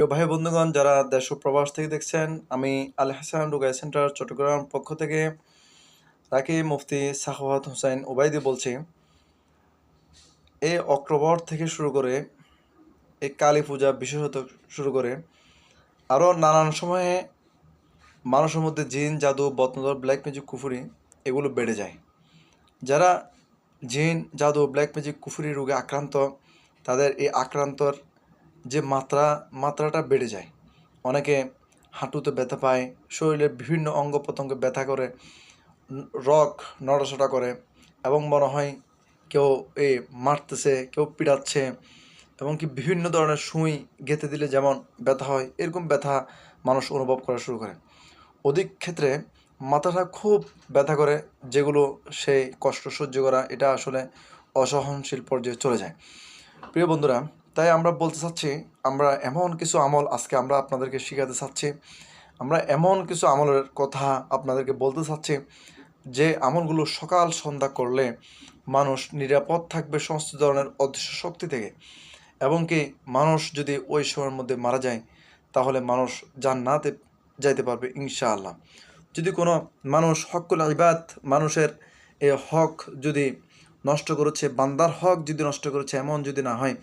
প্রিয় ভাই বন্ধুগণ, যারা দেশ প্রবাস থেকে দেখছেন, আমি আল হাসান রুগাই সেন্টার, চট্টগ্রাম পক্ষ থেকে রাকি মুফতি সাখাওয়াত হোসেন ওবায়দি বলছি এই অক্টোবর থেকে শুরু করে এই কালী পূজা বিশেষত শুরু করে আরও নানান সময়ে মানুষের মধ্যে জিন, জাদু, বদনজর ব্ল্যাক ম্যাজিক কুফুরি এগুলো বেড়ে যায়। যারা জিন, জাদু ব্ল্যাক ম্যাজিক কুফুরি রোগে আক্রান্ত, তাদের এই আক্রান্তর যে মাত্রা, মাত্রাটা বেড়ে যায়। অনেকে হাঁটুতে ব্যথা পায়, শরীরের বিভিন্ন অঙ্গ প্রত্যঙ্গে ব্যথা করে, রক নড়াচড়া করে এবং মনে হয় কেউ এ মারতেছে, কেউ পিড়াচ্ছে এবং কি বিভিন্ন ধরনের সুই গেঁথে দিলে যেমন ব্যথা হয়, এরকম ব্যথা মানুষ অনুভব করা শুরু করে। অধিক ক্ষেত্রে মাথাটা খুব ব্যথা করে, যেগুলো সেই কষ্ট সহ্য করা, এটা আসলে অসহনশীল পর্যায়ে চলে যায়। প্রিয় বন্ধুরা তাই আমরা বলতে চাচ্ছি, আমরা এমন কিছু আমল আজকে আমরা আপনাদেরকে শেখাতে চাচ্ছি। আমরা এমন কিছু আমলের কথা আপনাদেরকে বলতে চাচ্ছি যে আমলগুলো সকাল সন্ধ্যা করলে মানুষ নিরাপদ থাকবে সমস্ত ধরনের অদৃশ্য শক্তি থেকে এবং কি মানুষ যদি ওই সময়ের মধ্যে মারা যায়, তাহলে মানুষ জান্নাতে যাইতে পারবে ইনশাআল্লাহ। যদি কোনো মানুষ হকুল ইবাদ, মানুষের এ হক যদি নষ্ট করেছে, বান্দার হক যদি নষ্ট করেছে, এমন যদি না হয়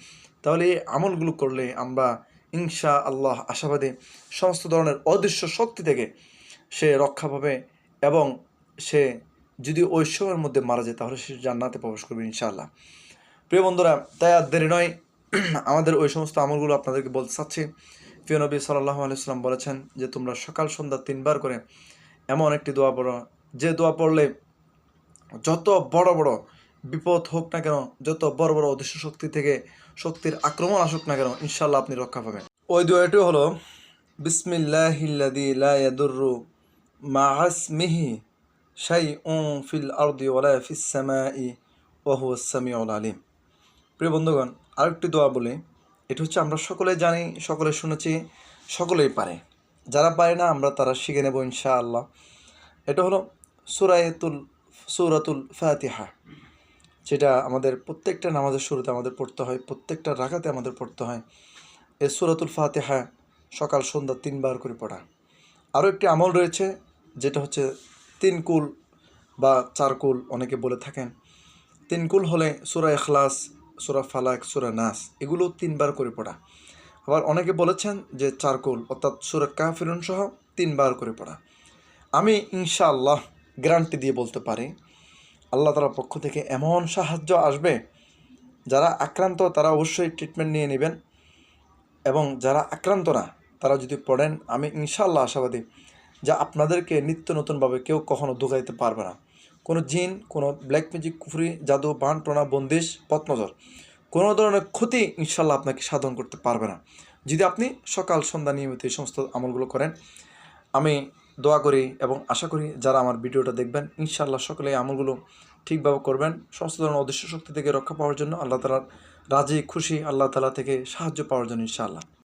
তাহলে এই আমলগুলো করলে আমরা ইনশা আল্লাহ আশাবাদী সমস্ত ধরনের অদৃশ্য শক্তি থেকে সে রক্ষা পাবে এবং সে যদি ওই সময়ের মধ্যে মারা যায় তাহলে সে জান্নাতে প্রবেশ করবে ইনশাআল্লাহ। প্রিয় বন্ধুরা, তাই আর দেরি নয়, আমাদের ওই সমস্ত আমলগুলো আপনাদেরকে বলতে চাচ্ছি। প্রিয় নবী সাল্লাহ আলাইসাল্লাম বলেছেন যে, তোমরা সকাল, সন্ধ্যা তিনবার করে এমন একটি দোয়া পড়ো। যে দোয়া পড়লে যত বড় বড় বিপদ হোক না কেন, যত বড় বড় অদৃশ্য শক্তি থেকে শক্তির আক্রমণ আসুক না কেন ইনশাল্লাহ আপনি রক্ষা পাবেন। ওই দোয়াটি হলো বিসমিল্লাহিল্লাদি লা ইয়াদুররু মা আসমিহি শাইউন ফিল আরদি ওয়ালা ফিস সামাই ওয়া হুয়াস সামিউল আলিম। প্রিয় বন্ধুগণ, আরেকটি দোয়া বলি। এটা হচ্ছে, আমরা সকলে জানি, সকলে শুনেছি, সকলেই পারে। যারা পারে না, আমরা তারা শিখে নেব ইনশাআল্লাহ। এটা হলো সুরায়তুল সুরাতুল ফাতিহা। যেটা আমাদের প্রত্যেকটা নামাজের শুরুতে আমাদের পড়তে হয়, প্রত্যেকটা রাখাতে আমাদের পড়তে হয়। এ সুরাতুল ফাতিহা সকাল, সন্ধ্যা তিনবার করে পড়া। আরও একটি আমল রয়েছে, যেটা হচ্ছে তিন কুল বা চার কুল, অনেকে বলে থাকেন। তিন কুল হলে সুরা এখলাস সুরা ফালাক, সুরা নাস, এগুলো তিনবার করে পড়া। আবার অনেকে বলেছেন যে চারকুল অর্থাৎ সুরা কাফিরুন সহ তিনবার করে পড়া। আমি ইনশাআল্লাহ গ্যারান্টি দিয়ে বলতে পারি আল্লাহ তালার পক্ষ থেকে এমন সাহায্য আসবে, যারা আক্রান্ত তারা অবশ্যই ট্রিটমেন্ট নিয়ে নেবেন এবং যারা আক্রান্ত না, তারা যদি পড়েন, আমি ইনশাআল্লাহ আশাবাদী যে আপনাদেরকে নিত্য নতুনভাবে কেউ কখনো ধোকাইতে পারবে না। কোনো জিন, কোনো ব্ল্যাক ম্যাজিক কুফরি, জাদু, বান প্রণা বন্দিশ, পথনজর, কোনো ধরনের ক্ষতি ইনশাল্লাহ আপনাকে সাধন করতে পারবে না। যদি আপনি সকাল, সন্ধ্যা নিয়মিত এই সমস্ত আমলগুলো করেন, আমি দোয়া করি এবং আশা করি যারা আমার ভিডিওটা দেখবেন, ইনশাআল্লাহ সকলে আমলগুলো ঠিকভাবে করবেন। সমস্ত ধরনের অদৃশ্য শক্তি থেকে রক্ষা পাওয়ার জন্য আল্লাহ তালার রাজি, খুশি আল্লাহ তালা থেকে সাহায্য পাওয়ার জন্য ইনশাআল্লাহ।